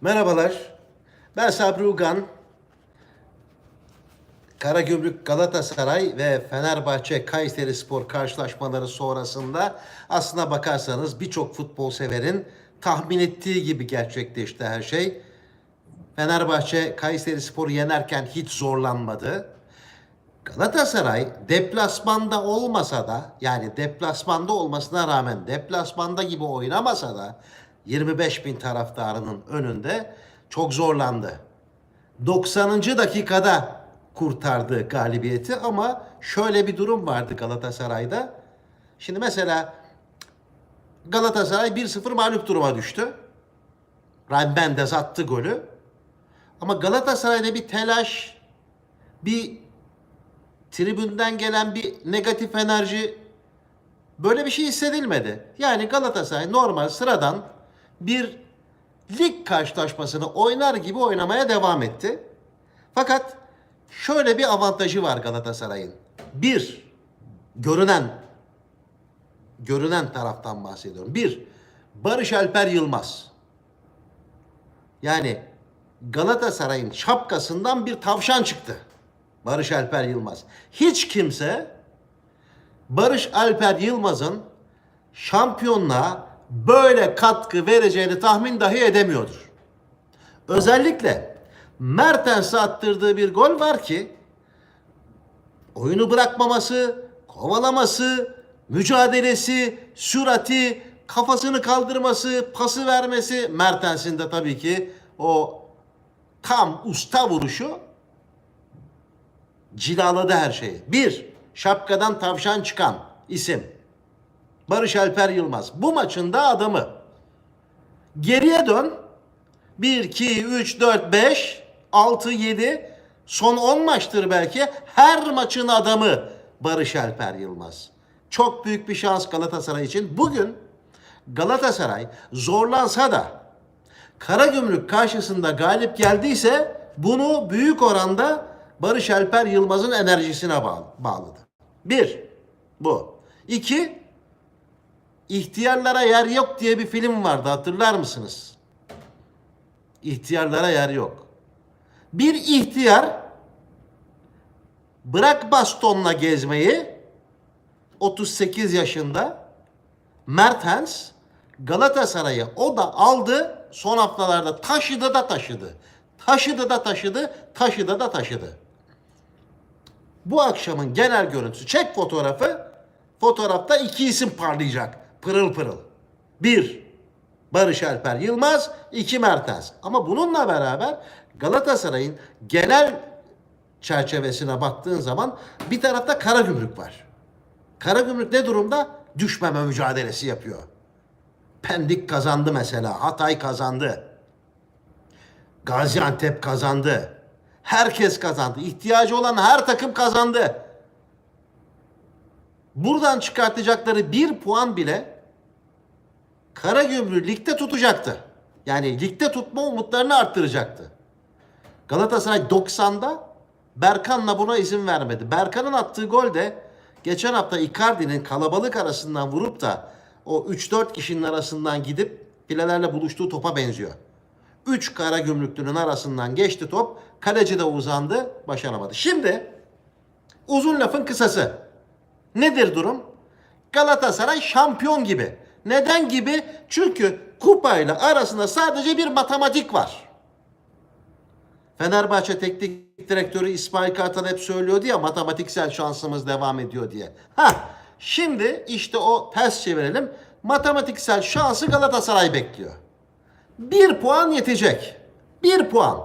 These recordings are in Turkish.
Merhabalar. Ben Sabri Ugan. Karagümrük Galatasaray ve Fenerbahçe Kayseri Spor karşılaşmaları sonrasında aslına bakarsanız birçok futbol severin tahmin ettiği gibi gerçekleşti her şey. Fenerbahçe Kayseri Spor'u yenerken hiç zorlanmadı. Galatasaray deplasmanda olmasa da yani deplasmanda olmasına rağmen deplasmanda gibi oynamasa da 25 bin taraftarının önünde çok zorlandı. 90. dakikada kurtardı galibiyeti ama şöyle bir durum vardı Galatasaray'da. Şimdi mesela Galatasaray 1-0 mağlup duruma düştü. Ryan Mendes attı golü. Ama Galatasaray'da bir telaş, bir tribünden gelen bir negatif enerji böyle bir şey hissedilmedi. Yani Galatasaray normal sıradan bir lig karşılaşmasını oynar gibi oynamaya devam etti. Fakat şöyle bir avantajı var Galatasaray'ın. Bir, görünen görünen taraftan bahsediyorum. Bir, Barış Alper Yılmaz. Yani Galatasaray'ın şapkasından bir tavşan çıktı. Barış Alper Yılmaz. Hiç kimse Barış Alper Yılmaz'ın şampiyonluğa böyle katkı vereceğini tahmin dahi edemiyordur. Özellikle Mertens'e attırdığı bir gol var ki oyunu bırakmaması, kovalaması, mücadelesi, sürati, kafasını kaldırması, pası vermesi Mertens'in de tabii ki o tam usta vuruşu cilaladı her şeyi. Bir, şapkadan tavşan çıkan isim. Barış Alper Yılmaz. Bu maçın da adamı. Geriye dön. 1, 2, 3, 4, 5, 6, 7, son 10 maçtır belki. Her maçın adamı Barış Alper Yılmaz. Çok büyük bir şans Galatasaray için. Bugün Galatasaray zorlansa da Karagümrük karşısında galip geldiyse bunu büyük oranda Barış Alper Yılmaz'ın enerjisine bağlı, bağlıdır. Bir, bu. İki, İhtiyarlara Yer Yok diye bir film vardı hatırlar mısınız? İhtiyarlara yer yok. Bir ihtiyar bırak bastonla gezmeyi 38 yaşında Mertens Galatasaray'ı o da aldı son haftalarda taşıdı da taşıdı. Taşıdı da taşıdı, taşıdı da taşıdı. Bu akşamın genel görüntüsü çek fotoğrafı. Fotoğrafta iki isim parlayacak. Pırıl pırıl. Bir, Barış Alper Yılmaz. iki Mertens. Ama bununla beraber Galatasaray'ın genel çerçevesine baktığın zaman bir tarafta Karagümrük var. Karagümrük ne durumda? Düşmeme mücadelesi yapıyor. Pendik kazandı mesela. Hatay kazandı. Gaziantep kazandı. Herkes kazandı. İhtiyacı olan her takım kazandı. Buradan çıkartacakları bir puan bile Karagümrük ligde tutacaktı. Yani ligde tutma umutlarını arttıracaktı. Galatasaray 90'da Berkan'la buna izin vermedi. Berkan'ın attığı gol de geçen hafta Icardi'nin kalabalık arasından vurup da o 3-4 kişinin arasından gidip filelerle buluştuğu topa benziyor. 3 kara gümrüklünün arasından geçti top. Kaleci de uzandı. Başaramadı. Şimdi uzun lafın kısası. Nedir durum? Galatasaray şampiyon gibi. Neden gibi? Çünkü kupayla arasında sadece bir matematik var. Fenerbahçe Teknik Direktörü İsmail Kartal hep söylüyordu ya matematiksel şansımız devam ediyor diye. Ha, şimdi işte o ters çevirelim. Matematiksel şansı Galatasaray bekliyor. Bir puan yetecek. Bir puan.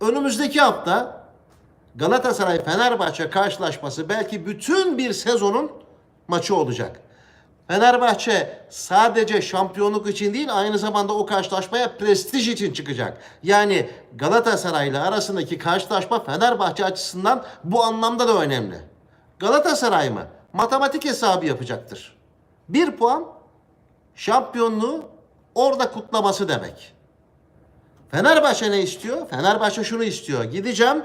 Önümüzdeki hafta Galatasaray Fenerbahçe karşılaşması belki bütün bir sezonun maçı olacak. Fenerbahçe sadece şampiyonluk için değil aynı zamanda o karşılaşmaya prestij için çıkacak. Yani Galatasaray ile arasındaki karşılaşma Fenerbahçe açısından bu anlamda da önemli. Galatasaray mı? Matematik hesabı yapacaktır. Bir puan şampiyonluğu orada kutlaması demek. Fenerbahçe ne istiyor? Fenerbahçe şunu istiyor. Gideceğim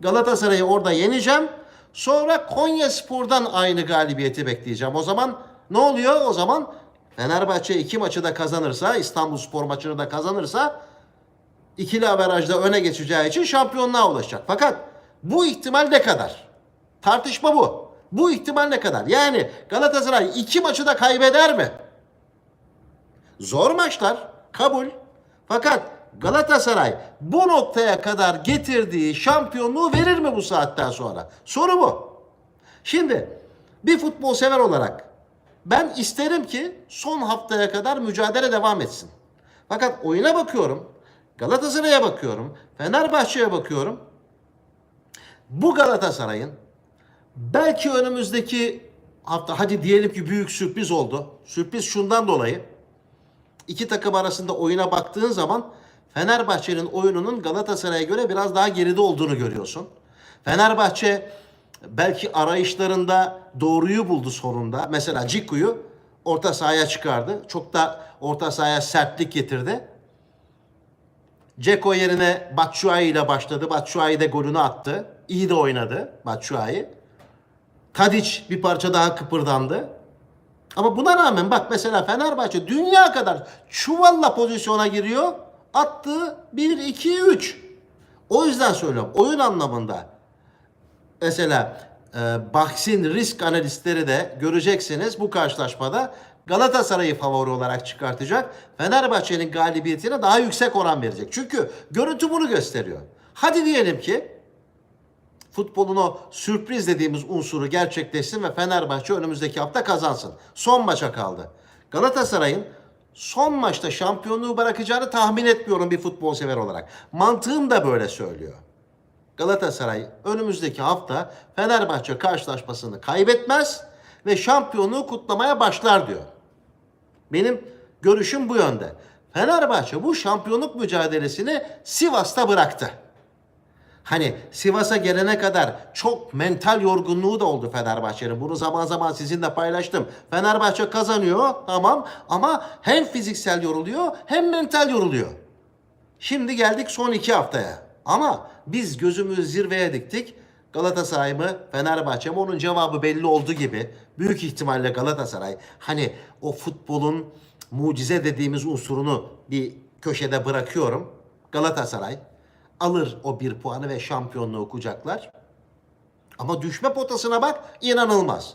Galatasaray'ı orada yeneceğim. Sonra Konya Spor'dan aynı galibiyeti bekleyeceğim. O zaman ne oluyor? O zaman Fenerbahçe iki maçı da kazanırsa, İstanbul Spor maçını da kazanırsa ikili averajda öne geçeceği için şampiyonluğa ulaşacak. Fakat bu ihtimal ne kadar? Tartışma bu. Bu ihtimal ne kadar? Yani Galatasaray iki maçı da kaybeder mi? Zor maçlar kabul. Fakat Galatasaray bu noktaya kadar getirdiği şampiyonluğu verir mi bu saatten sonra? Soru bu. Şimdi bir futbol sever olarak ben isterim ki son haftaya kadar mücadele devam etsin. Fakat oyuna bakıyorum, Galatasaray'a bakıyorum, Fenerbahçe'ye bakıyorum. Bu Galatasaray'ın belki önümüzdeki hafta hadi diyelim ki büyük sürpriz oldu. Sürpriz şundan dolayı iki takım arasında oyuna baktığın zaman Fenerbahçe'nin oyununun Galatasaray'a göre biraz daha geride olduğunu görüyorsun. Fenerbahçe belki arayışlarında doğruyu buldu sonunda. Mesela Ciku'yu orta sahaya çıkardı. Çok da orta sahaya sertlik getirdi. Ceko yerine Batshuayi ile başladı. Batshuayi de golünü attı. İyi de oynadı Batshuayi. Tadic bir parça daha kıpırdandı. Ama buna rağmen bak mesela Fenerbahçe dünya kadar çuvalla pozisyona giriyor. Attığı 1, 2, 3. O yüzden söylüyorum. Oyun anlamında mesela e, Baksin risk analistleri de göreceksiniz bu karşılaşmada Galatasaray'ı favori olarak çıkartacak. Fenerbahçe'nin galibiyetine daha yüksek oran verecek. Çünkü görüntü bunu gösteriyor. Hadi diyelim ki futbolun o sürpriz dediğimiz unsuru gerçekleşsin ve Fenerbahçe önümüzdeki hafta kazansın. Son maça kaldı. Galatasaray'ın son maçta şampiyonluğu bırakacağını tahmin etmiyorum bir futbol sever olarak. Mantığım da böyle söylüyor. Galatasaray önümüzdeki hafta Fenerbahçe karşılaşmasını kaybetmez ve şampiyonluğu kutlamaya başlar diyor. Benim görüşüm bu yönde. Fenerbahçe bu şampiyonluk mücadelesini Sivas'ta bıraktı. Hani Sivas'a gelene kadar çok mental yorgunluğu da oldu Fenerbahçe'nin. Bunu zaman zaman sizinle paylaştım. Fenerbahçe kazanıyor tamam ama hem fiziksel yoruluyor hem mental yoruluyor. Şimdi geldik son iki haftaya. Ama biz gözümüzü zirveye diktik. Galatasaray mı Fenerbahçe mi onun cevabı belli olduğu gibi büyük ihtimalle Galatasaray hani o futbolun mucize dediğimiz unsurunu bir köşede bırakıyorum. Galatasaray alır o bir puanı ve şampiyonluğu kucaklar. Ama düşme potasına bak inanılmaz.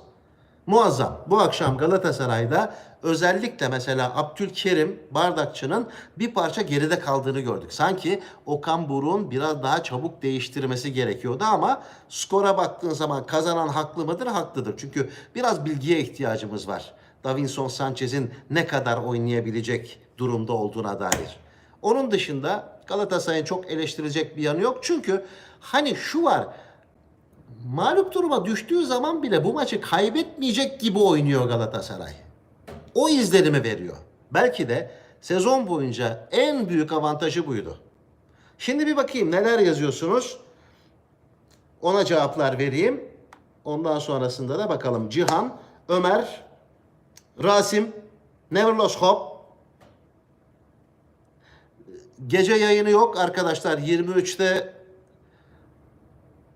Muazzam. Bu akşam Galatasaray'da özellikle mesela Abdülkerim Bardakçı'nın bir parça geride kaldığını gördük. Sanki Okan Buruk'un biraz daha çabuk değiştirmesi gerekiyordu ama skora baktığın zaman kazanan haklı mıdır? Haklıdır. Çünkü biraz bilgiye ihtiyacımız var. Davinson Sanchez'in ne kadar oynayabilecek durumda olduğuna dair. Onun dışında Galatasaray'ın çok eleştirecek bir yanı yok. Çünkü hani şu var mağlup duruma düştüğü zaman bile bu maçı kaybetmeyecek gibi oynuyor Galatasaray. O izlenimi veriyor. Belki de sezon boyunca en büyük avantajı buydu. Şimdi bir bakayım neler yazıyorsunuz. Ona cevaplar vereyim. Ondan sonrasında da bakalım. Cihan, Ömer, Rasim, Never Lost Hope. Gece yayını yok arkadaşlar. 23'te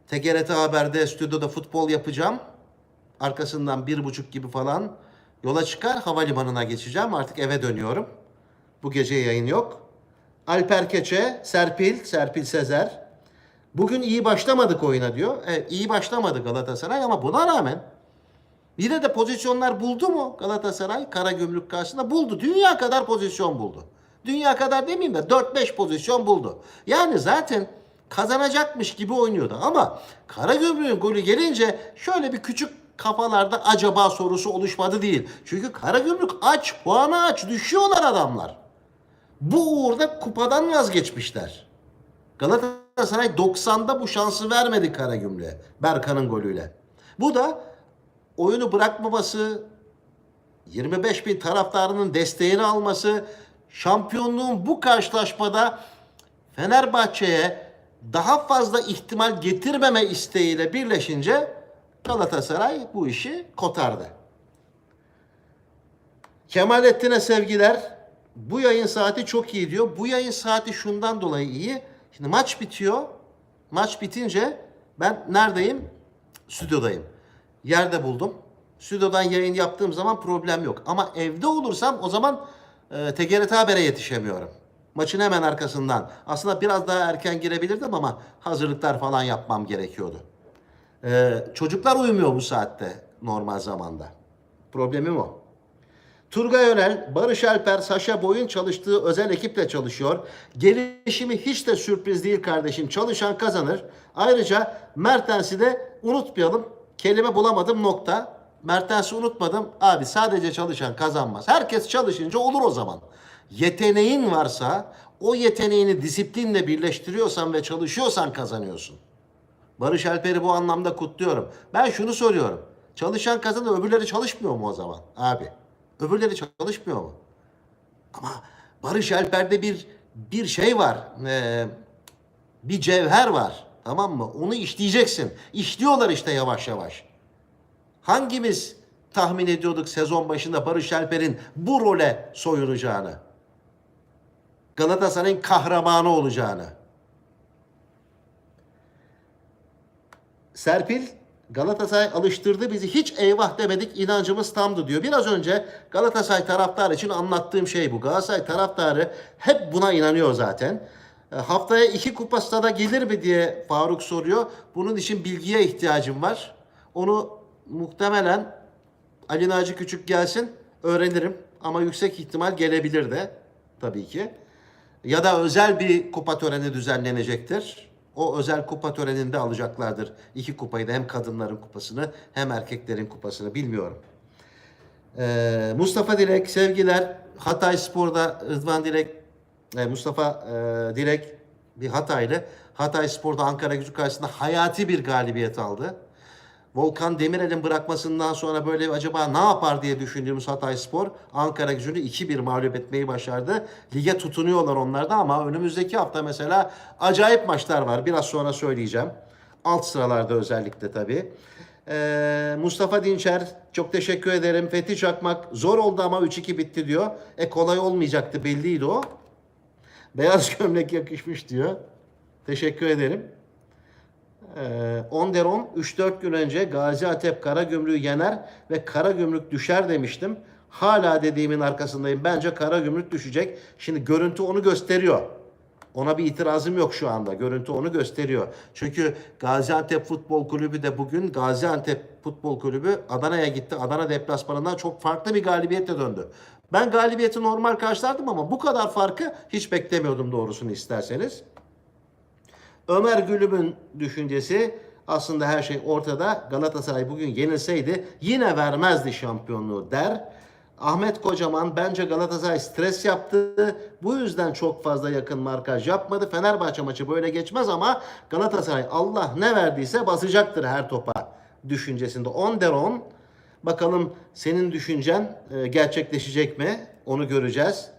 TGRT Haber'de stüdyoda futbol yapacağım. Arkasından bir buçuk gibi falan yola çıkar havalimanına geçeceğim. Artık eve dönüyorum. Bu gece yayın yok. Alper Keçe, Serpil, Serpil Sezer. Bugün iyi başlamadık oyuna diyor. Evet iyi başlamadı Galatasaray ama buna rağmen yine de pozisyonlar buldu mu Galatasaray Karagümrük karşısında? Buldu. Dünya kadar pozisyon buldu. Dünya kadar demeyeyim de 4-5 pozisyon buldu. Yani zaten kazanacakmış gibi oynuyordu. Ama Karagümrük'ün golü gelince şöyle bir küçük kafalarda acaba sorusu oluşmadı değil. Çünkü Karagümrük aç, puanı aç, düşüyorlar adamlar. Bu uğurda kupadan vazgeçmişler. Galatasaray 90'da bu şansı vermedi Karagümrük'e Berkan'ın golüyle. Bu da oyunu bırakmaması, 25 bin taraftarının desteğini alması, şampiyonluğun bu karşılaşmada Fenerbahçe'ye daha fazla ihtimal getirmeme isteğiyle birleşince Galatasaray bu işi kotardı. Kemalettin'e sevgiler. Bu yayın saati çok iyi diyor. Bu yayın saati şundan dolayı iyi. Şimdi maç bitiyor. Maç bitince ben neredeyim? Stüdyodayım. Yerde buldum. Stüdyodan yayın yaptığım zaman problem yok. Ama evde olursam o zaman e, TGRT Haber'e yetişemiyorum. Maçın hemen arkasından. Aslında biraz daha erken girebilirdim ama hazırlıklar falan yapmam gerekiyordu. Ee, çocuklar uyumuyor bu saatte normal zamanda. Problemim o. Turgay Önel, Barış Alper, Saşa Boy'un çalıştığı özel ekiple çalışıyor. Gelişimi hiç de sürpriz değil kardeşim. Çalışan kazanır. Ayrıca Mertens'i de unutmayalım. Kelime bulamadım nokta. Mertens'i unutmadım. Abi sadece çalışan kazanmaz. Herkes çalışınca olur o zaman. Yeteneğin varsa o yeteneğini disiplinle birleştiriyorsan ve çalışıyorsan kazanıyorsun. Barış Alper'i bu anlamda kutluyorum. Ben şunu soruyorum. Çalışan kazanır öbürleri çalışmıyor mu o zaman abi? Öbürleri çalışmıyor mu? Ama Barış Alper'de bir bir şey var. Ee, bir cevher var. Tamam mı? Onu işleyeceksin. İşliyorlar işte yavaş yavaş. Hangimiz tahmin ediyorduk sezon başında Barış Alper'in bu role soyunacağını? Galatasaray'ın kahramanı olacağını. Serpil Galatasaray alıştırdı bizi hiç eyvah demedik inancımız tamdı diyor. Biraz önce Galatasaray taraftarı için anlattığım şey bu. Galatasaray taraftarı hep buna inanıyor zaten. E, Haftaya iki kupa stada gelir mi diye Faruk soruyor. Bunun için bilgiye ihtiyacım var. Onu muhtemelen Ali Naci Küçük gelsin öğrenirim. Ama yüksek ihtimal gelebilir de tabii ki. Ya da özel bir kupa töreni düzenlenecektir. O özel kupa töreninde alacaklardır. İki kupayı da hem kadınların kupasını hem erkeklerin kupasını bilmiyorum. Ee, Mustafa Dilek sevgiler. Hatay Spor'da Rıdvan Dilek, e, Mustafa e, Dilek bir Hataylı. Hatay Spor'da Ankara Gücü karşısında hayati bir galibiyet aldı. Volkan Demirel'in bırakmasından sonra böyle acaba ne yapar diye düşündüğümüz Hatay Spor Ankara gücünü 2-1 mağlup etmeyi başardı. Lige tutunuyorlar onlar da ama önümüzdeki hafta mesela acayip maçlar var. Biraz sonra söyleyeceğim. Alt sıralarda özellikle tabii. Ee, Mustafa Dinçer çok teşekkür ederim. Fethi Çakmak zor oldu ama 3-2 bitti diyor. E kolay olmayacaktı belliydi o. Beyaz gömlek yakışmış diyor. Teşekkür ederim. Ee, Onderon 3-4 gün önce Gaziantep Karagümrük'ü yener ve Karagümrük düşer demiştim. Hala dediğimin arkasındayım. Bence Karagümrük düşecek. Şimdi görüntü onu gösteriyor. Ona bir itirazım yok şu anda. Görüntü onu gösteriyor. Çünkü Gaziantep Futbol Kulübü de bugün Gaziantep Futbol Kulübü Adana'ya gitti. Adana deplasmanından çok farklı bir galibiyetle döndü. Ben galibiyeti normal karşılardım ama bu kadar farkı hiç beklemiyordum doğrusunu isterseniz. Ömer Gülüm'ün düşüncesi aslında her şey ortada. Galatasaray bugün yenilseydi yine vermezdi şampiyonluğu der. Ahmet Kocaman bence Galatasaray stres yaptı. Bu yüzden çok fazla yakın markaj yapmadı. Fenerbahçe maçı böyle geçmez ama Galatasaray Allah ne verdiyse basacaktır her topa düşüncesinde. 10 der 10. Bakalım senin düşüncen e, gerçekleşecek mi? Onu göreceğiz.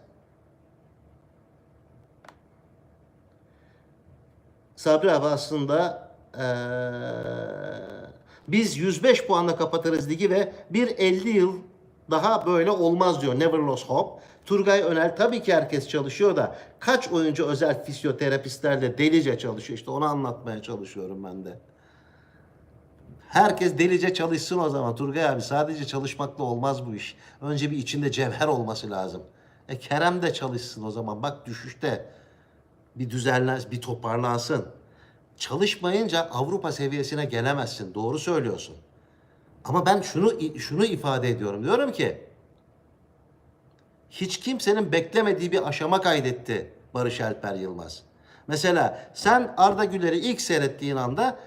Sabri abi aslında eee, biz 105 puanla kapatırız ligi ve bir 50 yıl daha böyle olmaz diyor Never Lost Hope. Turgay Önel tabii ki herkes çalışıyor da kaç oyuncu özel fizyoterapistlerle delice çalışıyor. İşte onu anlatmaya çalışıyorum ben de. Herkes delice çalışsın o zaman Turgay abi. Sadece çalışmakla olmaz bu iş. Önce bir içinde cevher olması lazım. E Kerem de çalışsın o zaman. Bak düşüşte bir düzenlen, bir toparlansın. Çalışmayınca Avrupa seviyesine gelemezsin. Doğru söylüyorsun. Ama ben şunu şunu ifade ediyorum. Diyorum ki hiç kimsenin beklemediği bir aşama kaydetti Barış Alper Yılmaz. Mesela sen Arda Güler'i ilk seyrettiğin anda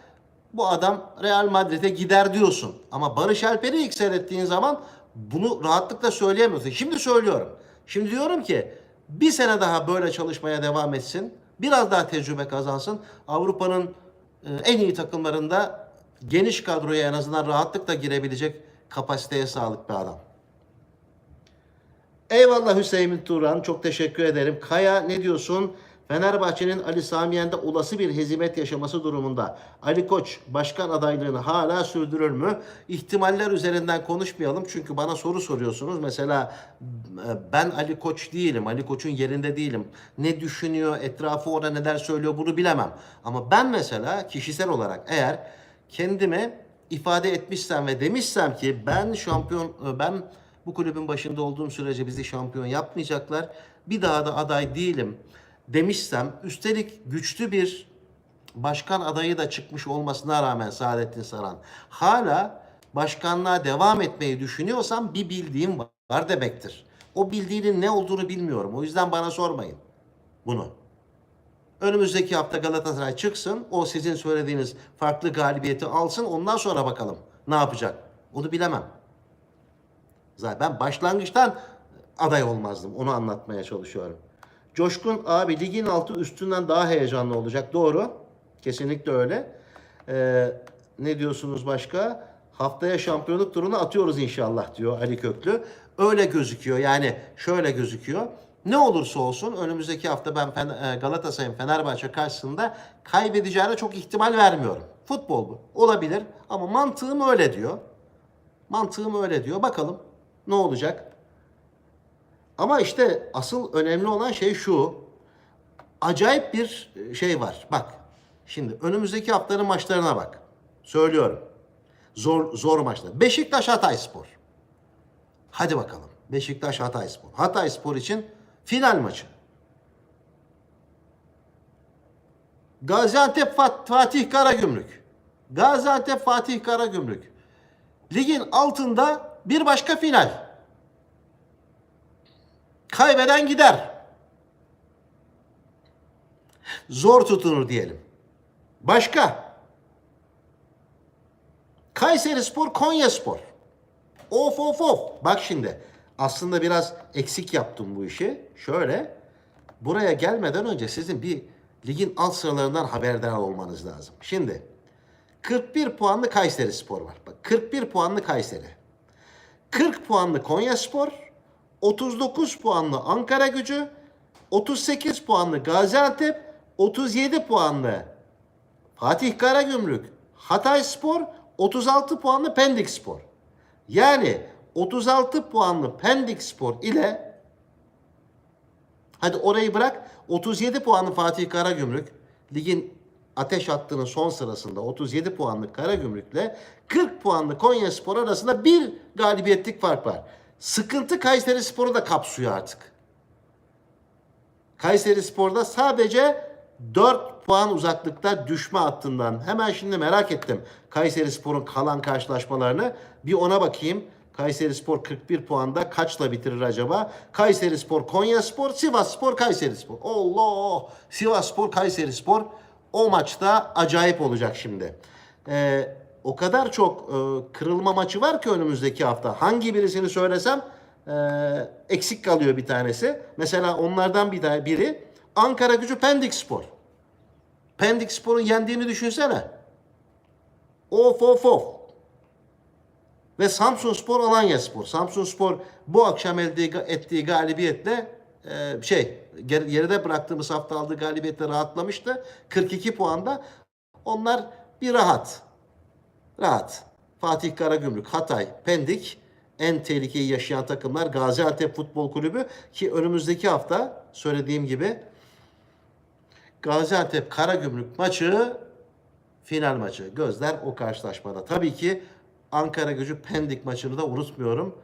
bu adam Real Madrid'e gider diyorsun. Ama Barış Alper'i ilk seyrettiğin zaman bunu rahatlıkla söyleyemiyorsun. Şimdi söylüyorum. Şimdi diyorum ki bir sene daha böyle çalışmaya devam etsin. Biraz daha tecrübe kazansın. Avrupa'nın e, en iyi takımlarında geniş kadroya en azından rahatlıkla girebilecek kapasiteye sahip bir adam. Eyvallah Hüseyin Turan. Çok teşekkür ederim. Kaya ne diyorsun? Fenerbahçe'nin Ali Samiyen'de olası bir hezimet yaşaması durumunda Ali Koç başkan adaylığını hala sürdürür mü? İhtimaller üzerinden konuşmayalım çünkü bana soru soruyorsunuz. Mesela e, ben Ali Koç değilim. Ali Koç'un yerinde değilim. Ne düşünüyor, etrafı ona neler söylüyor bunu bilemem. Ama ben mesela kişisel olarak eğer kendimi ifade etmişsem ve demişsem ki ben şampiyon ben Bu kulübün başında olduğum sürece bizi şampiyon yapmayacaklar. Bir daha da aday değilim demişsem üstelik güçlü bir başkan adayı da çıkmış olmasına rağmen Saadettin Saran hala başkanlığa devam etmeyi düşünüyorsam bir bildiğim var demektir. O bildiğinin ne olduğunu bilmiyorum. O yüzden bana sormayın bunu. Önümüzdeki hafta Galatasaray çıksın. O sizin söylediğiniz farklı galibiyeti alsın. Ondan sonra bakalım ne yapacak. Onu bilemem. Zaten ben başlangıçtan aday olmazdım. Onu anlatmaya çalışıyorum. Coşkun abi ligin altı üstünden daha heyecanlı olacak. Doğru. Kesinlikle öyle. Ee, ne diyorsunuz başka? Haftaya şampiyonluk turunu atıyoruz inşallah diyor Ali Köklü. Öyle gözüküyor. Yani şöyle gözüküyor. Ne olursa olsun önümüzdeki hafta ben e, Galatasaray'ın Fenerbahçe karşısında kaybedeceğine çok ihtimal vermiyorum. Futbol bu. Olabilir ama mantığım öyle diyor. Mantığım öyle diyor. Bakalım ne olacak? Ama işte asıl önemli olan şey şu. Acayip bir şey var. Bak. Şimdi önümüzdeki haftanın maçlarına bak. Söylüyorum. Zor zor maçlar. Beşiktaş Hatayspor. Hadi bakalım. Beşiktaş Hatayspor. Hatayspor için final maçı. Gaziantep Fat- Fatih Karagümrük. Gaziantep Fatih Karagümrük. Ligin altında bir başka final. Kaybeden gider. Zor tutunur diyelim. Başka. Kayseri Spor, Konya Spor. Of of of. Bak şimdi. Aslında biraz eksik yaptım bu işi. Şöyle. Buraya gelmeden önce sizin bir ligin alt sıralarından haberdar olmanız lazım. Şimdi 41 puanlı Kayseri Spor var. Bak 41 puanlı Kayseri. 40 puanlı Konya Spor, 39 puanlı Ankara Gücü, 38 puanlı Gaziantep, 37 puanlı Fatih Karagümrük, Hatay Spor, 36 puanlı Pendik Spor. Yani 36 puanlı Pendik Spor ile hadi orayı bırak 37 puanlı Fatih Karagümrük ligin ateş hattının son sırasında 37 puanlı Karagümrük'le 40 puanlı Konya Spor arasında bir galibiyetlik fark var. Sıkıntı Kayseri Spor'u da kapsıyor artık. Kayseri Spor'da sadece 4 puan uzaklıkta düşme hattından. Hemen şimdi merak ettim Kayseri Spor'un kalan karşılaşmalarını. Bir ona bakayım. Kayseri Spor 41 puanda kaçla bitirir acaba? Kayseri Spor, Konya Spor, Sivas Spor, Kayseri Spor. Allah! Sivas Spor, Kayseri Spor. O maçta acayip olacak şimdi. Ee, o kadar çok e, kırılma maçı var ki önümüzdeki hafta. Hangi birisini söylesem e, eksik kalıyor bir tanesi. Mesela onlardan bir daha biri Ankara Gücü Pendik Spor. Pendik Spor'un yendiğini düşünsene. Of of of. Ve Samsun Spor Alanya Spor. Samsun Spor bu akşam elde ettiği galibiyetle e, şey ger- geride bıraktığımız hafta aldığı galibiyetle rahatlamıştı. 42 puanda. Onlar bir rahat. Rahat. Fatih Karagümrük, Hatay, Pendik en tehlikeyi yaşayan takımlar Gaziantep Futbol Kulübü ki önümüzdeki hafta söylediğim gibi Gaziantep Karagümrük maçı final maçı. Gözler o karşılaşmada. Tabii ki Ankara Gücü Pendik maçını da unutmuyorum.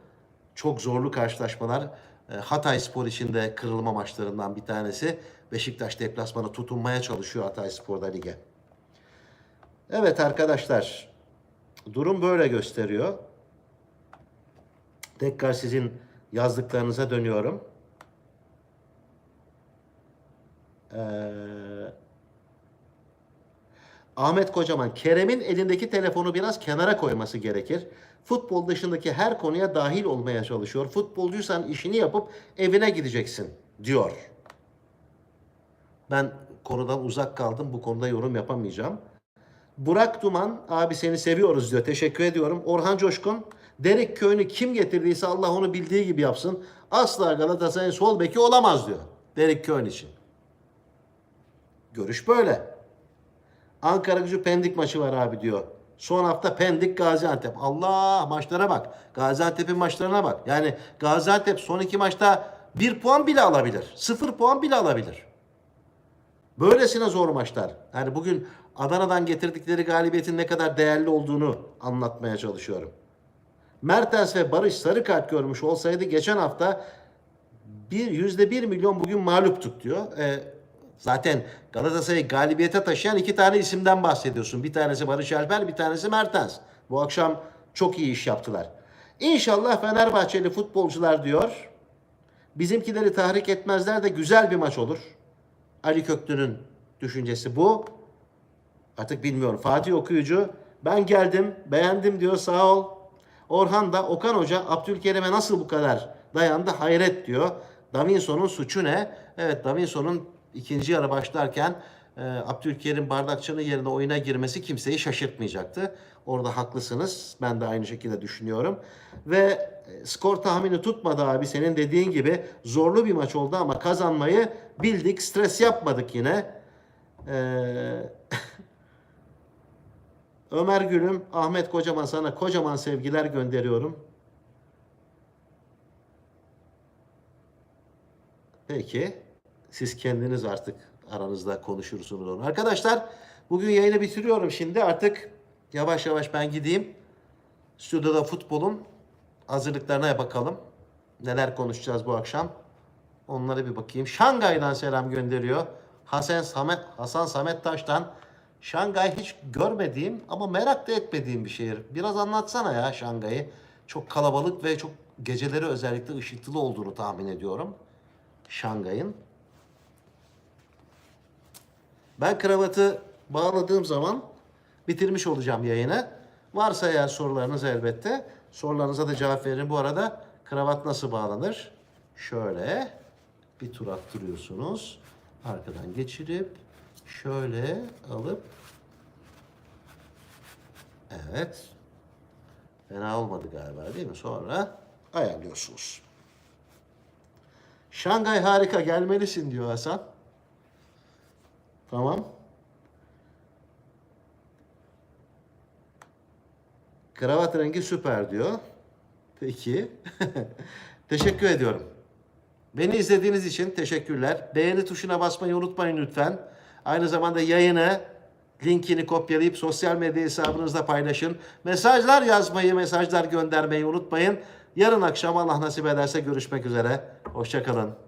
Çok zorlu karşılaşmalar. E, Hatay Spor için de kırılma maçlarından bir tanesi. Beşiktaş deplasmanı tutunmaya çalışıyor Hatay Spor'da lige. Evet arkadaşlar. Durum böyle gösteriyor. Tekrar sizin yazdıklarınıza dönüyorum. Ee, Ahmet Kocaman, Kerem'in elindeki telefonu biraz kenara koyması gerekir. Futbol dışındaki her konuya dahil olmaya çalışıyor. Futbolcuysan işini yapıp evine gideceksin diyor. Ben konudan uzak kaldım. Bu konuda yorum yapamayacağım. Burak Duman, abi seni seviyoruz diyor. Teşekkür ediyorum. Orhan Coşkun, Derek Köy'ünü kim getirdiyse Allah onu bildiği gibi yapsın. Asla Galatasaray'ın sol beki olamaz diyor. Derek Köy'n için. Görüş böyle. Ankara gücü Pendik maçı var abi diyor. Son hafta Pendik Gaziantep. Allah maçlara bak. Gaziantep'in maçlarına bak. Yani Gaziantep son iki maçta bir puan bile alabilir. Sıfır puan bile alabilir. Böylesine zor maçlar. Yani bugün Adana'dan getirdikleri galibiyetin ne kadar değerli olduğunu anlatmaya çalışıyorum. Mertens ve Barış sarı kart görmüş olsaydı geçen hafta bir yüzde bir milyon bugün mağluptuk diyor. E, zaten Galatasaray'ı galibiyete taşıyan iki tane isimden bahsediyorsun. Bir tanesi Barış Alper, bir tanesi Mertens. Bu akşam çok iyi iş yaptılar. İnşallah Fenerbahçeli futbolcular diyor. Bizimkileri tahrik etmezler de güzel bir maç olur. Ali Köklü'nün düşüncesi bu. Artık bilmiyorum. Fatih Okuyucu ben geldim beğendim diyor sağ ol. Orhan da Okan Hoca Abdülkerim'e nasıl bu kadar dayandı hayret diyor. Davinson'un suçu ne? Evet Davinson'un ikinci yarı başlarken e, Abdülkerim Bardakçı'nın yerine oyuna girmesi kimseyi şaşırtmayacaktı. Orada haklısınız. Ben de aynı şekilde düşünüyorum. Ve e, skor tahmini tutmadı abi senin dediğin gibi. Zorlu bir maç oldu ama kazanmayı bildik. Stres yapmadık yine. Eee Ömer Gülüm, Ahmet Kocaman sana kocaman sevgiler gönderiyorum. Peki. Siz kendiniz artık aranızda konuşursunuz onu. Arkadaşlar bugün yayını bitiriyorum şimdi. Artık yavaş yavaş ben gideyim. Stüdyoda futbolun hazırlıklarına bakalım. Neler konuşacağız bu akşam. Onlara bir bakayım. Şangay'dan selam gönderiyor. Hasan Samet Hasan Samet Taş'tan. Şangay hiç görmediğim ama merak da etmediğim bir şehir. Biraz anlatsana ya Şangay'ı. Çok kalabalık ve çok geceleri özellikle ışıklı olduğunu tahmin ediyorum. Şangay'ın. Ben kravatı bağladığım zaman bitirmiş olacağım yayını. Varsa eğer sorularınız elbette sorularınıza da cevap verin. Bu arada kravat nasıl bağlanır? Şöyle bir tur attırıyorsunuz. Arkadan geçirip şöyle alıp evet fena olmadı galiba değil mi? Sonra ayarlıyorsunuz. Şangay harika gelmelisin diyor Hasan. Tamam. Kravat rengi süper diyor. Peki. Teşekkür ediyorum. Beni izlediğiniz için teşekkürler. Beğeni tuşuna basmayı unutmayın lütfen. Aynı zamanda yayını linkini kopyalayıp sosyal medya hesabınızda paylaşın. Mesajlar yazmayı, mesajlar göndermeyi unutmayın. Yarın akşam Allah nasip ederse görüşmek üzere. Hoşçakalın.